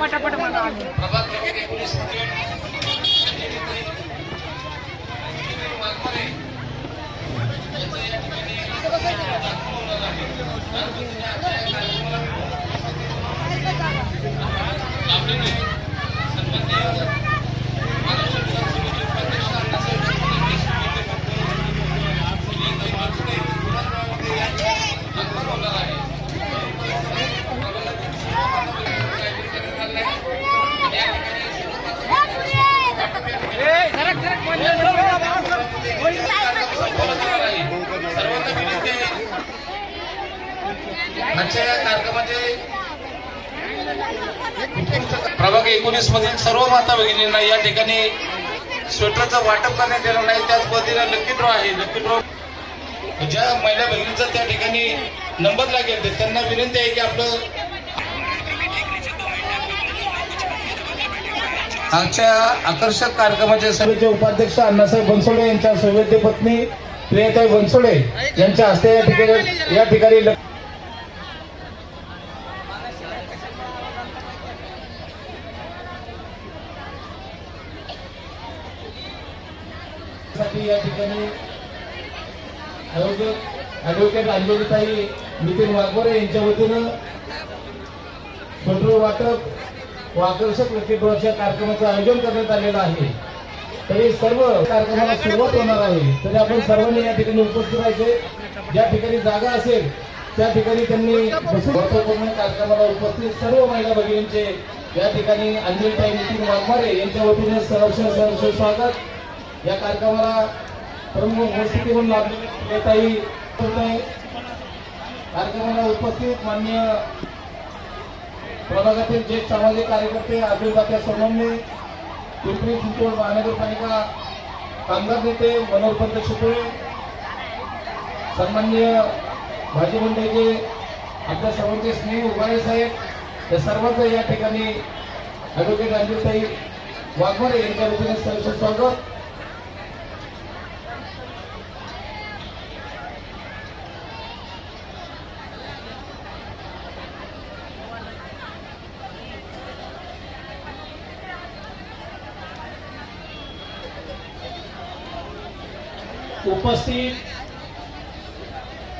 पटापट मला आले. प्रभाग क्रमांक एकोणीसमध्ये वाघमारे यांचं या ठिकाणी दाखल होणार आहे. त्याच पद्धतीने आजच्या या कार्यक्रमाला आपल्याकडे सन्माननीय महाराष्ट्र विधानसभेचे उपाध्यक्ष अण्णासाहेब देशमुख यांचे पत्र श्री दैवाचने पुनर्गावामध्ये या ठिकाणी दाखल होणार आहे. प्रभागातील सर्व माताभगिनींचं काहीतरी करण्यात आलं आहे. आणि या ठिकाणी सर्व माताभगिनींचं सर्वांना विनंती आहे आजच्या या कार्यक्रमाचे प्रभाग एकोणीस मधील सर्व माता भगिनींना या ठिकाणी स्वेटरचं वाटप करण्यात येणार नाही त्याच पद्धतीने लकी ड्रॉ आहे. लकी ड्रॉ ज्या महिला भगिनींचा त्या ठिकाणी नंबर लागेल त्यांना विनंती आहे की आपलं आजच्या आकर्षक कार्यक्रमाचे सभेचे उपाध्यक्ष अण्णासाहेब बनसोडे यांच्या सभेचे पत्नी प्रियताई बनसोडे यांच्या हस्ते या ठिकाणी या ठिकाणी ठिकाणी आयोजक ॲडव्होकेट अंजलीताई नितीन वाघमोरे यांच्या वतीनं पेट्रोल वाटप व आकर्षक लकी कार्यक्रमाचं आयोजन करण्यात आलेलं आहे. तरी सर्व कार्यक्रमाला सुरुवात होणार आहे. तरी आपण सर्वांनी या ठिकाणी उपस्थित राहायचे. ज्या ठिकाणी जागा असेल त्या ठिकाणी त्यांनी महत्त्वपूर्ण कार्यक्रमाला उपस्थित सर्व महिला भगिनींचे या ठिकाणी अंजलीताई नितीन वाघमारे यांच्या वतीने सहर्ष सहर्ष स्वागत. या कार्यक्रमाला प्रमुख उपस्थिती म्हणून लाभलेले नेताई कार्यक्रमाला उपस्थित मान्य प्रभागातील ज्येष्ठ सामाजिक कार्यकर्ते अभिभात्या सोनमने पिंपरी चिंचवड महानगरपालिका कामगार नेते मनोहरपंत शितोळे सन्माननीय भाजी मंडळीचे आपल्या सर्वांचे स्नेह उभाळे साहेब या सर्वांचं या ठिकाणी ॲडव्होकेट अंजलताई वाघमारे यांच्या वतीने सहर्ष स्वागत. उपस्थित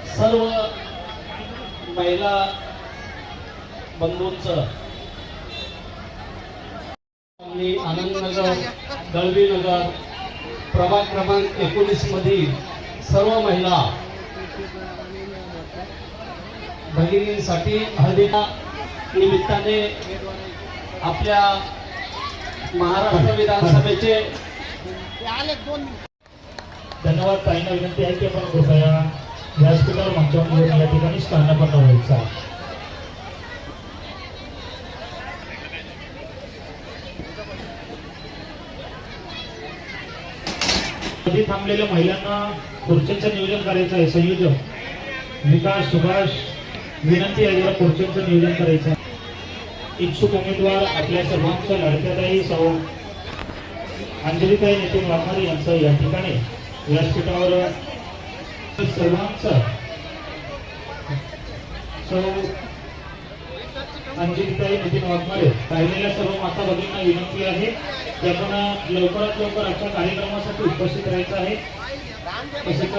सर्व महिला बंधूंचं आनंदनगर दळवीनगर प्रभाग क्रमांक एकोणीस मधील सर्व महिला भगिनींसाठी हळदीच्या निमित्ताने आपल्या महाराष्ट्र विधानसभेचे धन्यवाद ताईंना विनंती आहे की आपण कृपया व्यासपीठावर मागच्या या ठिकाणी स्थानापन्न व्हायचा. कधी थांबलेल्या महिलांना खुर्च्यांचं नियोजन करायचं आहे. संयोजक विकास सुभाष विनंती आहे जरा खुर्च्यांचं नियोजन करायचं आहे. इच्छुक उमेदवार आपल्या सर्वांचं लाडक्याताई सौ अंजलीताई नितीन वाघमारे यांचं या ठिकाणी व्यासपीठावर सर्वांचं. सौ अंजलीताई नितीन वाघमारे राहिलेल्या सर्व माता भगिनींना विनंती आहे की आपण लवकरात लवकर आजच्या कार्यक्रमासाठी उपस्थित राहायचं आहे. तसेच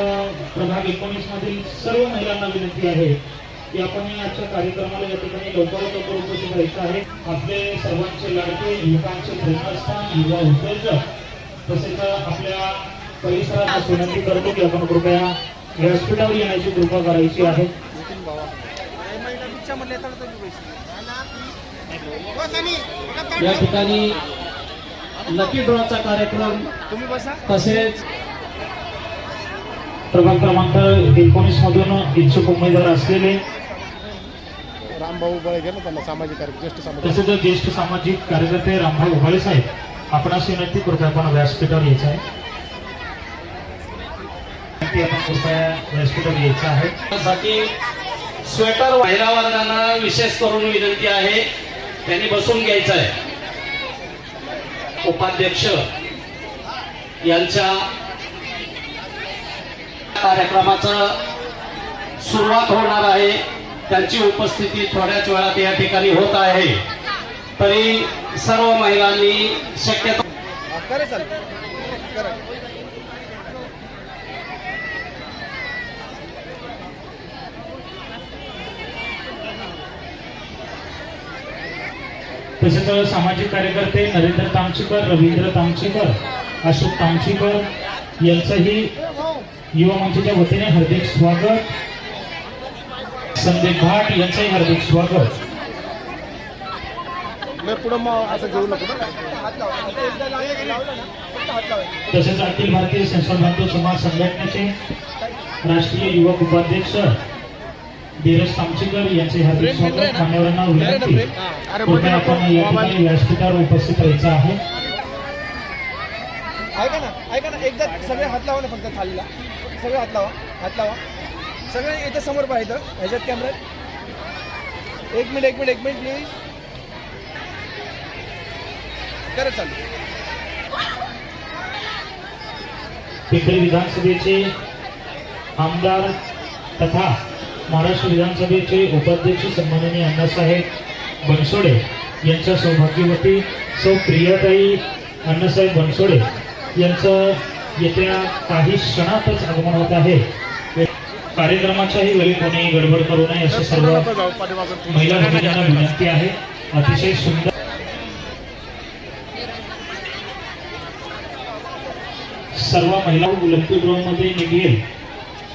प्रभाग एकोणीस मधील सर्व महिलांना विनंती आहे की आपण आजच्या कार्यक्रमाला या ठिकाणी लवकरात लवकर उपस्थित राहायचं आहे. आपले सर्वांचे लाडके युवकांचे प्रेरणास्थान युवा उद्योजक तसेच आपल्या परिसरात विनंती करतो की आपण कृपया व्यासपीठावर येण्याची कृपा करायची आहे. या ठिकाणी लकी ड्रॉचा कार्यक्रम तसेच प्रभाग क्रमांक एकोणीस मधून इच्छुक उमेदवार असलेले रामभाऊ बळगे त्यांना सामाजिक ज्येष्ठ सामाजिक तसेच ज्येष्ठ सामाजिक कार्यकर्ते रामभाऊ उभाळे साहेब आपणास विनंती कृपया आपण व्यासपीठावर यायचं आहे. आहे? स्वेटर महिला वर्गांना विशेष करून विनंती आहे. त्यांनी बसून घ्यायचं आहे उपाध्यक्ष यांच्या कार्यक्रमाचं सुरुवात होणार आहे. त्यांची उपस्थिती थोड्याच वेळात या ठिकाणी होत आहे. तरी सर्व महिलांनी शक्यतो करे चाल करा तसेच सामाजिक कार्यकर्ते नरेंद्र तामचीकर रवींद्र तामचीकर अशोक तामचीकर यांचंही युवा मंचाच्या वतीने हार्दिक स्वागत संदीप भाट यांचंही हार्दिक स्वागत. तसेच अखिल भारतीय संसद बंधू समाज संघटनेचे राष्ट्रीय युवक उपाध्यक्ष धीरज तामचीकर यांचे हार्दिक स्वागत मान्यवरांना विनंती अरे कृपया आपण या ठिकाणी व्यासपीठावर उपस्थित राहायचं आहे. ऐका ना ऐका ना एकदा सगळे हात लावा ना फक्त थालीला. सगळे हात लावा हात लावा. सगळे इथं समोर पाहिजे ह्याच्यात कॅमेऱ्यात एक मिनिट एक मिनिट एक मिनिट प्लीज करत चालू. पिंपरी विधानसभेचे आमदार तथा महाराष्ट्र विधानसभेचे उपाध्यक्ष सन्माननीय अण्णासाहेब बनसोडे यांच्या सौभाग्यवती सौ प्रियाताई अण्णासाहेब बनसोडे यांचं येत्या काही क्षणातच आगमन होत आहे. कार्यक्रमाच्याही वेळी कोणी गडबड करू नये असे सर्व महिला भगिनींना विनंती आहे. अतिशय सुंदर सर्व महिला मध्ये निघेल.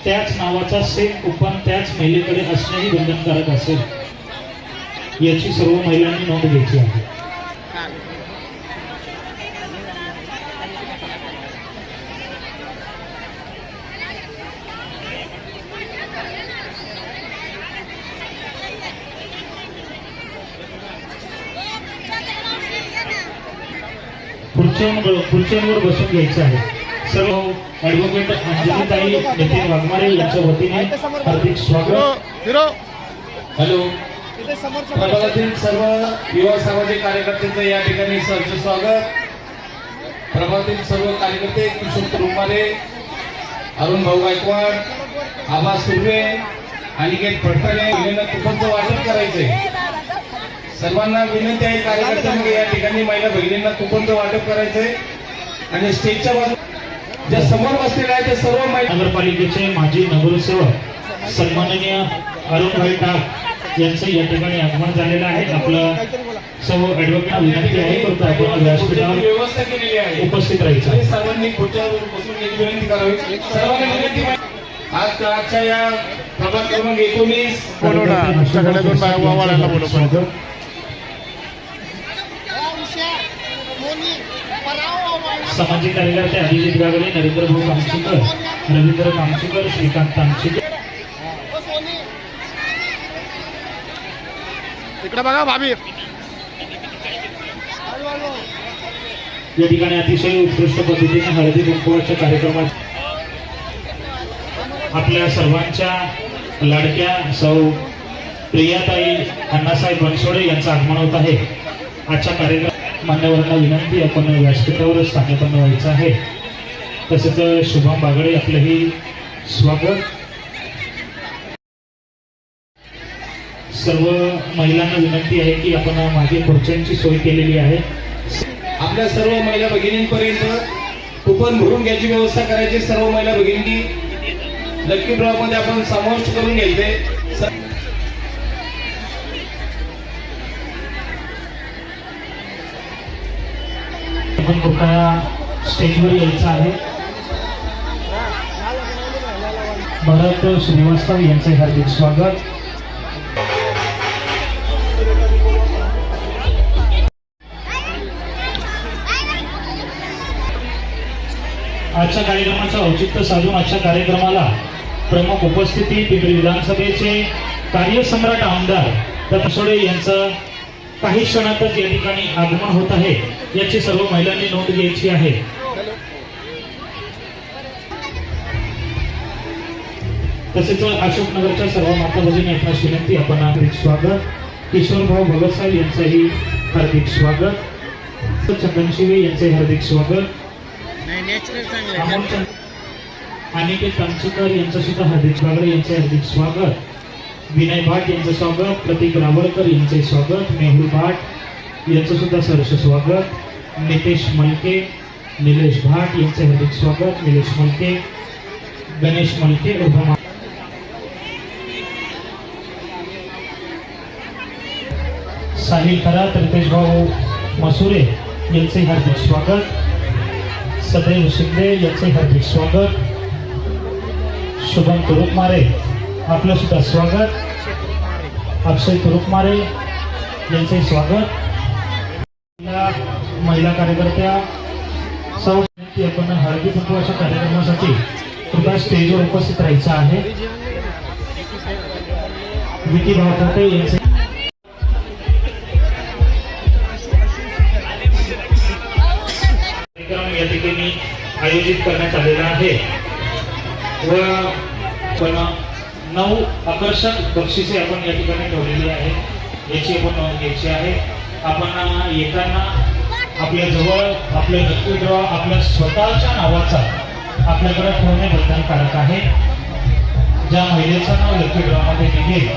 त्याच नावाचा सेम कुपन त्याच महिलेकडे असणेही बंधनकारक असेल. याची सर्व महिलांनी नोंद घ्यायची आहे. खुर्च्यांवर खुर्च्यांवर बसून घ्यायचं आहे. सर्व ऍडव्होकेट अंजलीताई नितीन वाघमारे यांच्या वतीने हार्दिक स्वागत हॅलो प्रभागातील सर्व युवा सामाजिक कार्यकर्त्यांचं या ठिकाणी सरचे स्वागत. प्रभागातील सर्व कार्यकर्ते किशोर कुरुंबारे अरुण भाऊ गायकवाड आबा सुर्वे अनिकेत फडतरे यांना कुपनचं वाटप करायचंय. सर्वांना विनंती आहे कार्यकर्त्यांमध्ये या ठिकाणी महिला भगिनींना कुपनचं वाटप करायचंय. आणि स्टेजच्या बाजू ज्या समोर बसलेले आहेत ते सर्व नगरपालिकेचे माजी नगरसेवक सन्माननीय अरुणभाई टाक यांचं या ठिकाणी आगमन झालेलं आहे. आपलं सर्व ऍडव्होकेट विनंती आहे करतो आपण व्यासपीठावर व्यवस्था केलेली आहे. उपस्थित राहायचं. सर्वांनी खुर्च्यावर बसून विनंती करावी. सर्वांनी विनंती आहे. आज आजच्या या प्रभाग क्रमांक एकोणीस सामाजिक कार्यकर्ते अभिजित गागडे नरेंद्र भाऊ कामचीकर रवींद्र कामचीकर श्रीकांत कामचीकर. इकडे बघा भाभी. या ठिकाणी अतिशय उत्कृष्ट पद्धतीने हळदी कुंकवाच्या कार्यक्रमात आपल्या सर्वांच्या लाडक्या सौ प्रियाताई अण्णासाहेब बनसोडे यांचं आगमन होत आहे. आजच्या कार्यक्रम मान्यवरांना विनंती आपण व्यासपीठावरच स्थानिकांना व्हायचं आहे. तसेच शुभम बागडे आपलंही स्वागत. सर्व महिलांना विनंती आहे की आपण मागे खुर्च्यांची सोय केलेली आहे. आपल्या सर्व महिला भगिनींपर्यंत कुपन भरून घ्यायची व्यवस्था करायची. सर्व महिला भगिनी लक्की ड्रॉ मध्ये आपण समाविष्ट करून घ्यायचे. आपण कृपया स्टेजवर यायचं आहे. भरत श्रीवास्तव यांचे हार्दिक स्वागत. आजच्या कार्यक्रमाचं औचित्य साधून आजच्या कार्यक्रमाला प्रमुख उपस्थिती पिंपरी विधानसभेचे कार्यसम्राट आमदार तपसोडे यांचं काही क्षणातच या ठिकाणी आगमन होत आहे. याची सर्व महिलांनी नोंद घ्यायची आहे. तसेच अशोकनगरच्या सर्व माता भगिनी आपणास विनंती आपण हार्दिक स्वागत. किशोर भाऊ भगत साहेब यांचंही हार्दिक स्वागत. चंदन शिवे यांचे हार्दिक स्वागत. चंद अनिकेत कांचीकर यांचं सुद्धा हार्दिक स्वागत यांचे हार्दिक स्वागत. विनय भाट यांचं स्वागत. प्रतीक रावळकर यांचे स्वागत. मेहुल भाट यांचं सुद्धा सहर्ष स्वागत. नितेश मलके निलेश भाट यांचे हार्दिक स्वागत. निलेश मलके गणेश मलके उर्फ साहिल खरात रितेश भाऊ मसुरे यांचे हार्दिक स्वागत. सदैव शिंदे यांचे हार्दिक स्वागत. शुभम तुरुकमारे आपलं सुद्धा स्वागत. अक्षय तुरुकमारे यांचे स्वागत. महिला कार्यकर्त्या सौ आपण हळदी कुंकवाच्या कार्यक्रमासाठी कृपया स्टेजवर उपस्थित राहायचं आहे. विकी भावताते यांचे कार्यक्रम या ठिकाणी आयोजित करण्यात आलेला आहे. व पण नऊ आकर्षक बक्षिसे आपण या ठिकाणी ठेवलेली आहे याची आपण नोंद घ्यायची आहे. आपण येताना आपल्या जवळ आपले लकी आपल्या स्वतःच्या नावाचा आपल्याकडे ठेवणे बंधनकारक आहे. ज्या महिलेचं नाव लकी ड्रॉमध्ये निघेल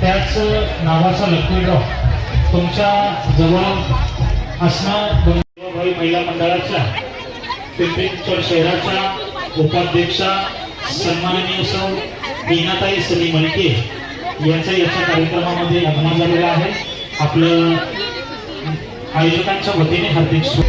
त्याच नावाचा लकी ड्रॉ तुमच्या जवळ असणं भाई महिला मंडळाच्या पिंपरी शहराच्या उपाध्यक्षा सन्माननीय सौ मीनाताई सनी मलके यांचं याच्या कार्यक्रमामध्ये आगमन झालेला आहे. आपलं आयोजकांच्या वतीने हार्दिक शु